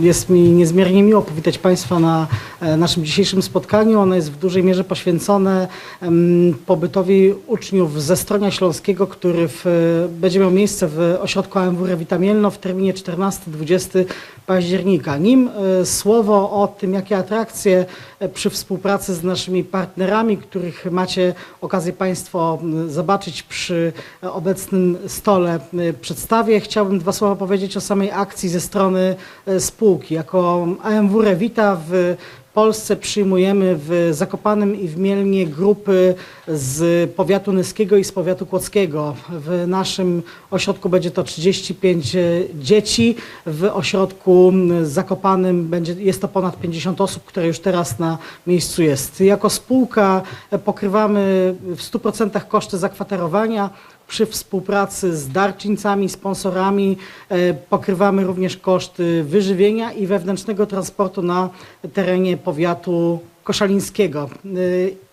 Jest mi niezmiernie miło powitać Państwa na e, naszym dzisiejszym spotkaniu. Ono jest w dużej mierze poświęcone pobytowi uczniów ze Stronia Śląskiego, który w, będzie miał miejsce w ośrodku AMW Rewita Mielno w terminie 14-20 października. Nim e, słowo o tym, jakie atrakcje e, przy współpracy z naszymi partnerami, których macie okazję Państwo zobaczyć przy obecnym stole przedstawię, chciałbym dwa słowa powiedzieć o samej akcji ze strony e, Jako AMW Rewita w Polsce przyjmujemy w Zakopanem i w Mielnie grupy z powiatu nyskiego i z powiatu kłodzkiego. W naszym ośrodku będzie to 35 dzieci. W ośrodku Zakopanym będzie, jest to ponad 50 osób, które już teraz na miejscu jest. Jako spółka pokrywamy w 100% koszty zakwaterowania. Przy współpracy z darczyńcami, sponsorami e, pokrywamy również koszty wyżywienia i wewnętrznego transportu na terenie powiatu koszalińskiego. E,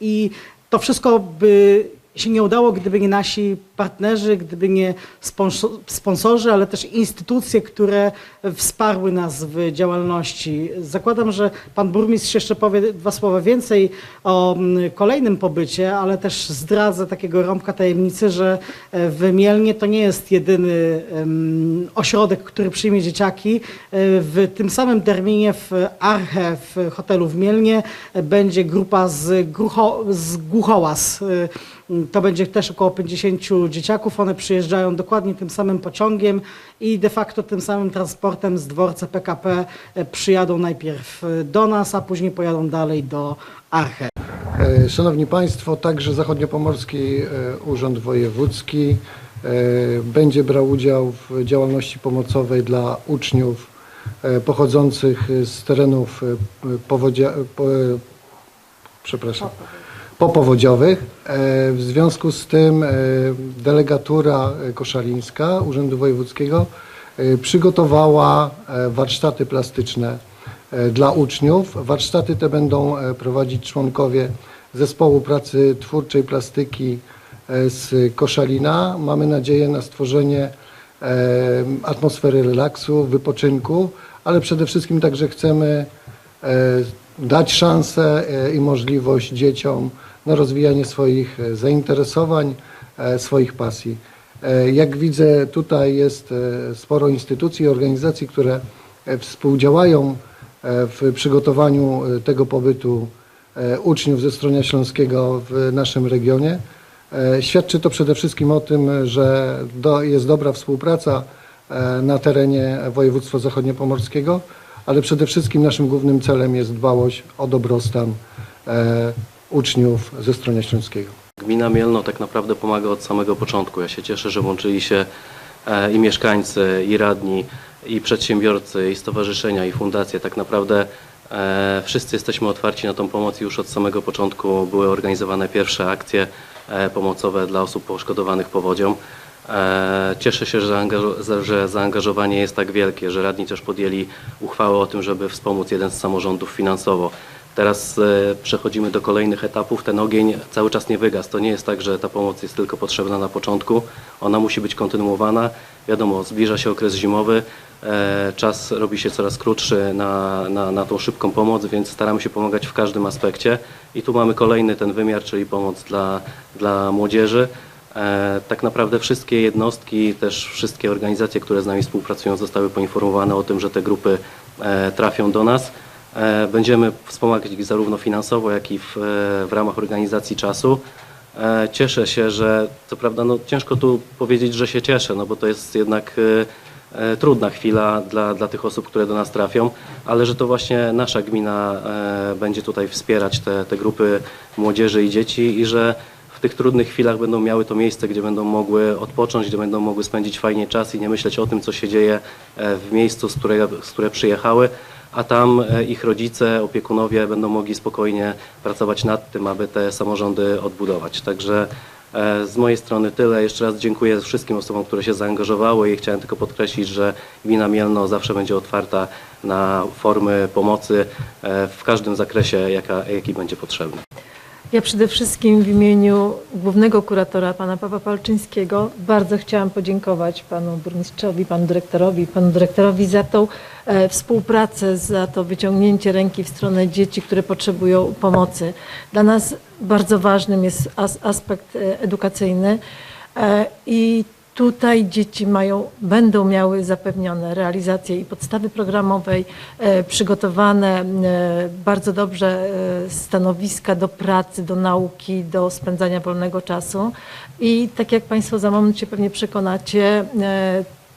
I to wszystko by się nie udało, gdyby nie nasi partnerzy, gdyby nie sponsor- sponsorzy, ale też instytucje, które wsparły nas w działalności. Zakładam, że pan burmistrz jeszcze powie dwa słowa więcej o mm, kolejnym pobycie, ale też zdradzę takiego rąbka tajemnicy, że e, w Mielnie to nie jest jedyny ośrodek, który przyjmie dzieciaki. E, W tym samym terminie w Arche w hotelu w Mielnie e, będzie grupa z, Grucho, z Głuchołaz. E, to będzie też około 50 dzieciaków. One przyjeżdżają dokładnie tym samym pociągiem i de facto tym samym transportem z dworca PKP e, przyjadą najpierw e, do nas, a później pojadą dalej do Arche. E, Szanowni Państwo, także Zachodniopomorski Urząd Wojewódzki będzie brał udział w działalności pomocowej dla uczniów pochodzących z terenów powodzia, po, przepraszam, popowodziowych. E, W związku z tym e, delegatura e, koszalińska Urzędu Wojewódzkiego przygotowała warsztaty plastyczne dla uczniów. Warsztaty te będą prowadzić członkowie Zespołu Pracy Twórczej Plastyki z Koszalina. Mamy nadzieję na stworzenie atmosfery relaksu, wypoczynku, ale przede wszystkim także chcemy dać szansę e, i możliwość dzieciom na rozwijanie swoich e, zainteresowań, e, swoich pasji. Jak widzę, tutaj jest sporo instytucji i organizacji, które współdziałają w przygotowaniu tego pobytu uczniów ze Stronia Śląskiego w naszym regionie. Świadczy to przede wszystkim o tym, że do, jest dobra współpraca na terenie województwa zachodniopomorskiego, ale przede wszystkim naszym głównym celem jest dbałość o dobrostan e, uczniów ze Stronia Śląskiego. Gmina Mielno tak naprawdę pomaga od samego początku. Ja się cieszę, że łączyli się e, i mieszkańcy, i radni, i przedsiębiorcy, i stowarzyszenia, i fundacje. Tak naprawdę e, wszyscy jesteśmy otwarci na tą pomoc i już od samego początku były organizowane pierwsze akcje e, pomocowe dla osób poszkodowanych powodzią. E, Cieszę się, że, zaangażo- za- że zaangażowanie jest tak wielkie, że radni też podjęli uchwałę o tym, żeby wspomóc jeden z samorządów finansowo. Teraz e, przechodzimy do kolejnych etapów. Ten ogień cały czas nie wygasł. To nie jest tak, że ta pomoc jest tylko potrzebna na początku. Ona musi być kontynuowana. Wiadomo, zbliża się okres zimowy. e, Czas robi się coraz krótszy na, na, na tą szybką pomoc, więc staramy się pomagać w każdym aspekcie. I tu mamy kolejny ten wymiar, czyli pomoc dla, dla młodzieży. E, Tak naprawdę wszystkie jednostki, też wszystkie organizacje, które z nami współpracują, zostały poinformowane o tym, że te grupy e, trafią do nas. E, Będziemy wspomagać ich zarówno finansowo, jak i w, w ramach organizacji czasu. Cieszę się, że co prawda no, ciężko tu powiedzieć, że się cieszę, no bo to jest jednak trudna chwila dla, dla tych osób, które do nas trafią, ale że to właśnie nasza gmina będzie tutaj wspierać te, te grupy młodzieży i dzieci i że w tych trudnych chwilach będą miały to miejsce, gdzie będą mogły odpocząć, gdzie będą mogły spędzić fajnie czas i nie myśleć o tym, co się dzieje e, w miejscu, z którego, z które przyjechały, a tam e, ich rodzice, opiekunowie będą mogli spokojnie pracować nad tym, aby te samorządy odbudować. Także e, z mojej strony tyle. Jeszcze raz dziękuję wszystkim osobom, które się zaangażowały i chciałem tylko podkreślić, że gmina Mielno zawsze będzie otwarta na formy pomocy w każdym zakresie, jaka, jaki będzie potrzebny. Ja przede wszystkim w imieniu głównego kuratora, pana Pawła Palczyńskiego, bardzo chciałam podziękować panu burmistrzowi, panu dyrektorowi, panu dyrektorowi za tą e, współpracę, za to wyciągnięcie ręki w stronę dzieci, które potrzebują pomocy. Dla nas bardzo ważnym jest as, aspekt e, edukacyjny e, i Tutaj dzieci mają, będą miały zapewnione realizację i podstawy programowej, e, przygotowane e, bardzo dobrze e, stanowiska do pracy, do nauki, do spędzania wolnego czasu. I tak jak Państwo za moment się pewnie przekonacie,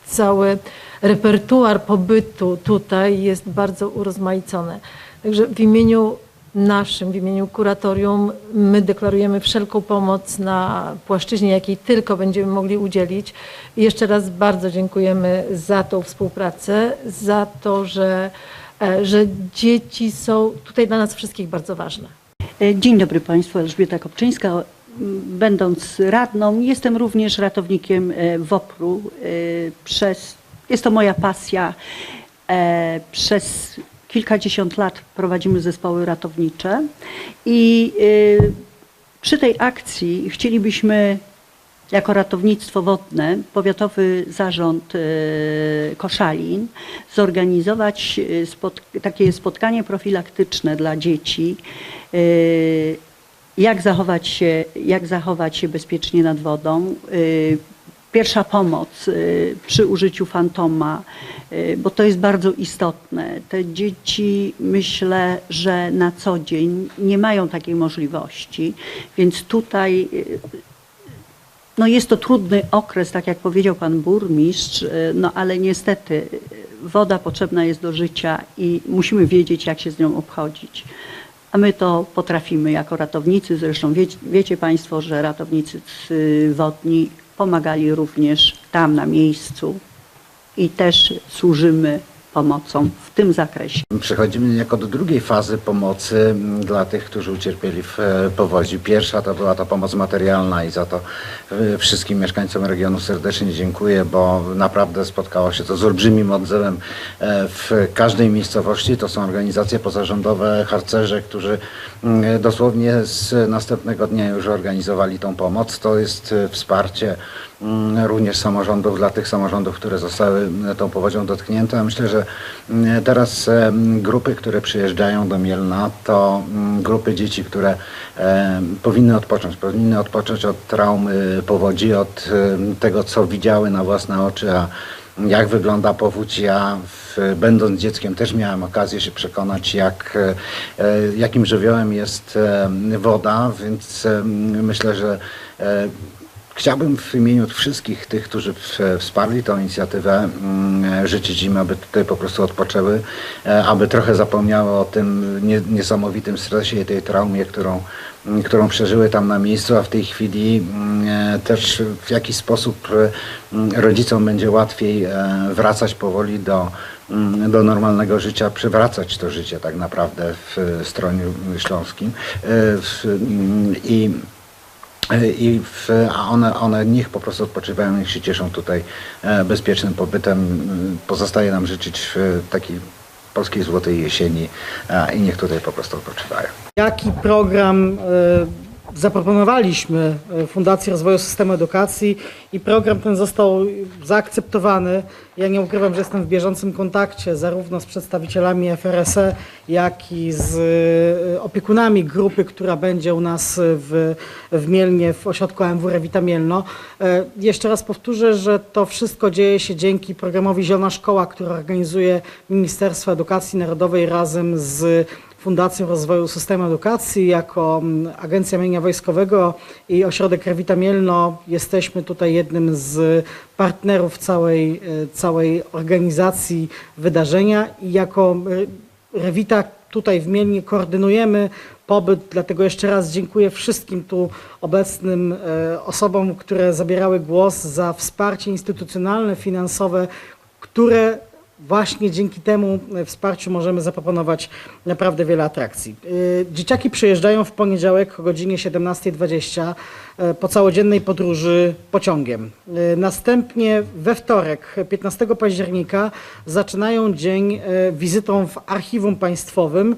cały repertuar pobytu tutaj jest bardzo urozmaicony. Także w imieniu naszym, w imieniu kuratorium, my deklarujemy wszelką pomoc na płaszczyźnie, jakiej tylko będziemy mogli udzielić. I jeszcze raz bardzo dziękujemy za tą współpracę, za to, że, e, że dzieci są tutaj dla nas wszystkich bardzo ważne. E, Dzień dobry Państwu, Elżbieta Kopczyńska. Będąc radną, jestem również ratownikiem e, WOPR-u. Przez, jest to moja pasja. Przez kilkadziesiąt lat prowadzimy zespoły ratownicze i e, przy tej akcji chcielibyśmy jako ratownictwo wodne, powiatowy zarząd e, Koszalin, zorganizować spot, takie spotkanie profilaktyczne dla dzieci, jak zachować się, jak zachować się bezpiecznie nad wodą. Pierwsza pomoc e, przy użyciu fantoma, e, bo to jest bardzo istotne. Te dzieci myślę, że na co dzień nie mają takiej możliwości, więc tutaj e, no jest to trudny okres, tak jak powiedział pan burmistrz, no ale niestety woda potrzebna jest do życia i musimy wiedzieć, jak się z nią obchodzić. A my to potrafimy jako ratownicy. Zresztą wiecie, Państwo, że ratownicy y, wodni pomagali również tam na miejscu i też służymy pomocą w tym zakresie. Przechodzimy niejako do drugiej fazy pomocy dla tych, którzy ucierpieli w e, powodzi. Pierwsza to była ta pomoc materialna i za to e, wszystkim mieszkańcom regionu serdecznie dziękuję, bo naprawdę spotkało się to z olbrzymim odzewem e, w każdej miejscowości. To są organizacje pozarządowe, harcerze, którzy dosłownie z następnego dnia już organizowali tą pomoc. To jest e, wsparcie mm, również samorządów, dla tych samorządów, które zostały m, tą powodzią dotknięte. Myślę, że mm, teraz grupy, które przyjeżdżają do Mielna, to mm, grupy dzieci, które powinny odpocząć. Powinny odpocząć od traumy powodzi, od tego, co widziały na własne oczy, a jak wygląda powódź. Ja będąc dzieckiem też miałem okazję się przekonać, jak, e, jakim żywiołem jest e, woda, więc e, myślę, że Chciałbym w imieniu wszystkich tych, którzy wsparli tę inicjatywę, mm, życzyć im, aby tutaj po prostu odpoczęły, e, aby trochę zapomniały o tym nie- niesamowitym stresie i tej traumie, którą, mm, którą przeżyły tam na miejscu, a w tej chwili mm, e, też w jakiś sposób e, rodzicom będzie łatwiej wracać powoli do, do normalnego życia, przywracać to życie tak naprawdę w Stroniu Śląskim. I i w, a one, one niech po prostu odpoczywają, niech się cieszą tutaj e, bezpiecznym pobytem. Mm, Pozostaje nam życzyć e, takiej polskiej złotej jesieni e, i niech tutaj po prostu odpoczywają. Jaki program e, zaproponowaliśmy e, Fundacji Rozwoju Systemu Edukacji i program ten został zaakceptowany. Ja nie ukrywam, że jestem w bieżącym kontakcie zarówno z przedstawicielami FRSE, jak i z e, opiekunami grupy, która będzie u nas w, w Mielnie, w ośrodku AMW Rewita Mielno. E, Jeszcze raz powtórzę, że to wszystko dzieje się dzięki programowi Zielona Szkoła, który organizuje Ministerstwo Edukacji Narodowej razem z Fundacją Rozwoju Systemu Edukacji, jako mm, Agencja Mienia Wojskowego i Ośrodek Rewita Mielno jesteśmy tutaj jednym z partnerów całej, e, całej organizacji wydarzenia. I jako Rewita tutaj w Mielnie koordynujemy pobyt, dlatego jeszcze raz dziękuję wszystkim tu obecnym e, osobom, które zabierały głos za wsparcie instytucjonalne, finansowe, które właśnie dzięki temu e, wsparciu możemy zaproponować naprawdę wiele atrakcji. Y, Dzieciaki przyjeżdżają w poniedziałek o godzinie 17.20 e, po całodziennej podróży pociągiem. Następnie we wtorek, 15 października, zaczynają dzień e, wizytą w Archiwum Państwowym,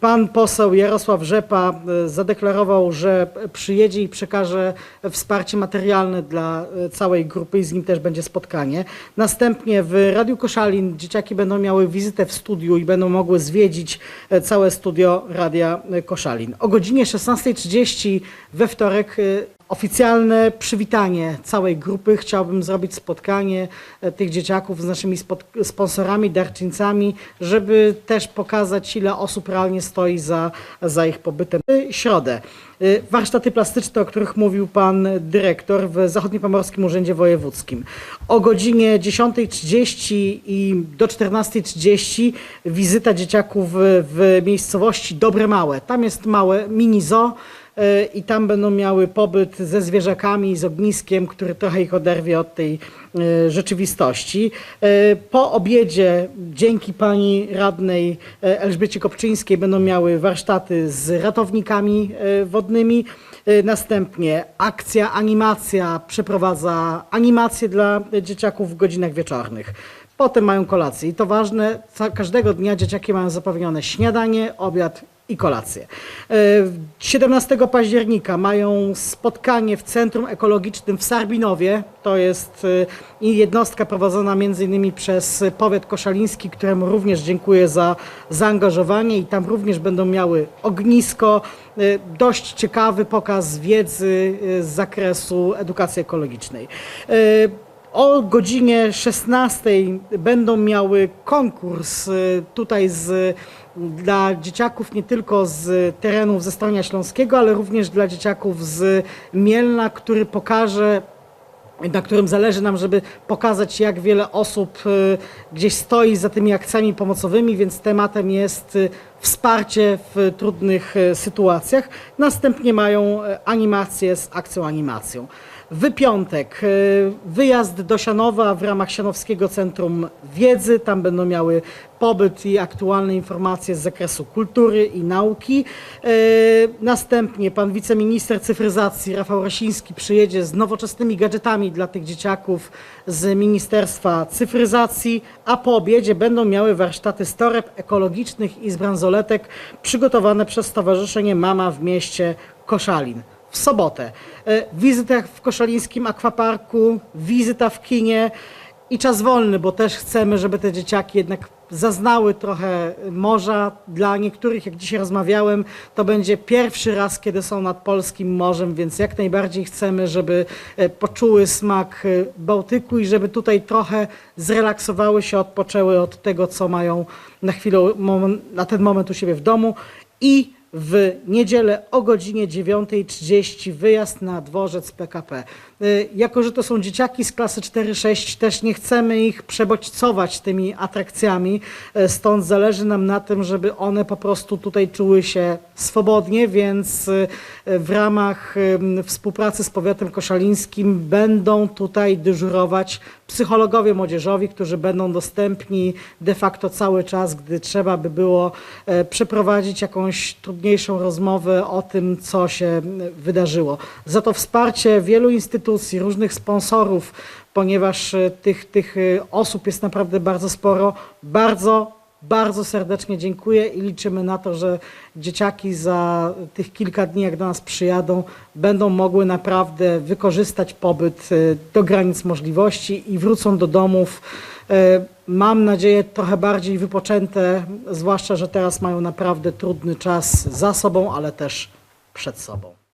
Pan poseł Jarosław Rzepa y, zadeklarował, że przyjedzie i przekaże wsparcie materialne dla y, całej grupy i z nim też będzie spotkanie. Następnie w Radiu Koszalin dzieciaki będą miały wizytę w studiu i będą mogły zwiedzić całe studio Radia Koszalin. O godzinie 16.30 we wtorek y, oficjalne przywitanie całej grupy. Chciałbym zrobić spotkanie e, tych dzieciaków z naszymi sponsorami, darczyńcami, żeby też pokazać, ile osób realnie stoi za, za ich pobytem. Środę y, warsztaty plastyczne, o których mówił pan dyrektor w Zachodniopomorskim Urzędzie Wojewódzkim. O godzinie 10.30 i do 14.30 wizyta dzieciaków w, miejscowości Dobre Małe. Tam jest małe mini zoo e, i tam będą miały pobyt ze zwierzakami, z ogniskiem, który trochę ich oderwie od tej e, rzeczywistości. E, Po obiedzie dzięki pani radnej e, Elżbiecie Kopczyńskiej będą miały warsztaty z ratownikami wodnymi. Następnie akcja, animacja przeprowadza animacje dla dzieciaków w godzinach wieczornych. Potem mają kolację i to ważne, każdego dnia dzieciaki mają zapewnione śniadanie, obiad i kolację. E, 17 października mają spotkanie w Centrum Ekologicznym w Sarbinowie. To jest e, jednostka prowadzona innymi przez powiat koszaliński, któremu również dziękuję za zaangażowanie i tam również będą miały ognisko, e, dość ciekawy pokaz wiedzy e, z zakresu edukacji ekologicznej. E, o godzinie 16 będą miały konkurs tutaj z, dla dzieciaków nie tylko z terenów ze Stronia Śląskiego, ale również dla dzieciaków z Mielna, który pokaże na którym zależy nam, żeby pokazać, jak wiele osób y, gdzieś stoi za tymi akcjami pomocowymi, więc tematem jest y, wsparcie w trudnych y, sytuacjach. Następnie mają animację z akcją animacją. W piątek y, wyjazd do Sianowa w ramach Sianowskiego Centrum Wiedzy. Tam będą miały pobyt i aktualne informacje z zakresu kultury i nauki. Y, Następnie pan wiceminister cyfryzacji Rafał Rasiński przyjedzie z nowoczesnymi gadżetami dla tych dzieciaków z Ministerstwa Cyfryzacji, a po obiedzie będą miały warsztaty z toreb ekologicznych i z bransoletek przygotowane przez Stowarzyszenie Mama w mieście Koszalin w sobotę. E, Wizyta w koszalińskim akwaparku, wizyta w kinie i czas wolny, bo też chcemy, żeby te dzieciaki jednak zaznały trochę morza. Dla niektórych, jak dzisiaj rozmawiałem, to będzie pierwszy raz, kiedy są nad polskim morzem, więc jak najbardziej chcemy, żeby e, poczuły smak e, Bałtyku i żeby tutaj trochę zrelaksowały się, odpoczęły od tego, co mają na chwilę, na ten moment u siebie w domu i w niedzielę o godzinie 9.30 wyjazd na dworzec PKP. Y, Jako, że to są dzieciaki z klasy 4-6, też nie chcemy ich przebodźcować tymi atrakcjami, y, stąd zależy nam na tym, żeby one po prostu tutaj czuły się swobodnie, więc y, w ramach współpracy z powiatem koszalińskim będą tutaj dyżurować psychologowie młodzieżowi, którzy będą dostępni de facto cały czas, gdy trzeba by było e, przeprowadzić jakąś trudniejszą rozmowę o tym, co się wydarzyło. Za to wsparcie wielu instytucji, różnych sponsorów, ponieważ e, tych, tych e, osób jest naprawdę bardzo sporo, bardzo bardzo serdecznie dziękuję i liczymy na to, że dzieciaki za tych kilka dni, jak do nas przyjadą, będą mogły naprawdę wykorzystać pobyt e, do granic możliwości i wrócą do domów. Mam nadzieję trochę bardziej wypoczęte, zwłaszcza, że teraz mają naprawdę trudny czas za sobą, ale też przed sobą.